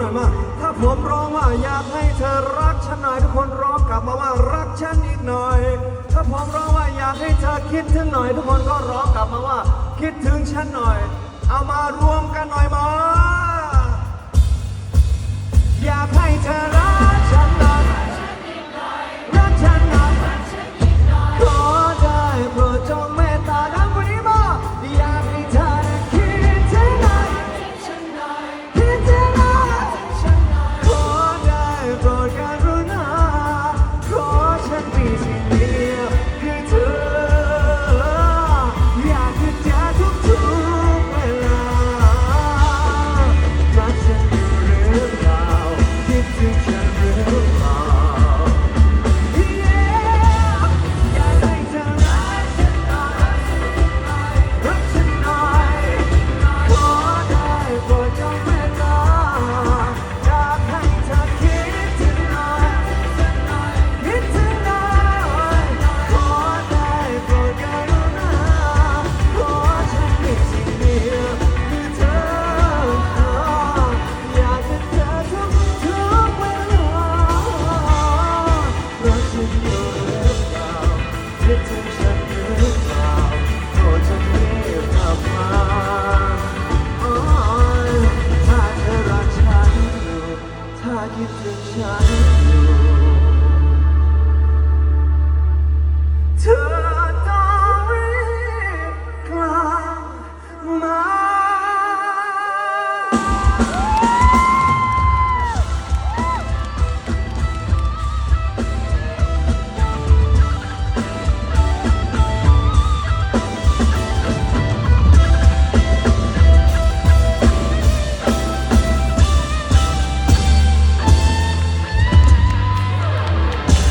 หน่อยมาถ้าผมร้องว่าอยากให้เธอรักฉันหน่อยทุกคนร้องกลับมาว่ารักฉันอีกหน่อย ถ้าผมร้องว่าอยากให้เธอคิดถึงหน่อย ทุกคนก็ร้องกลับมาว่า คิดถึงฉันหน่อย เอามารวมกันหน่อยมา I give you.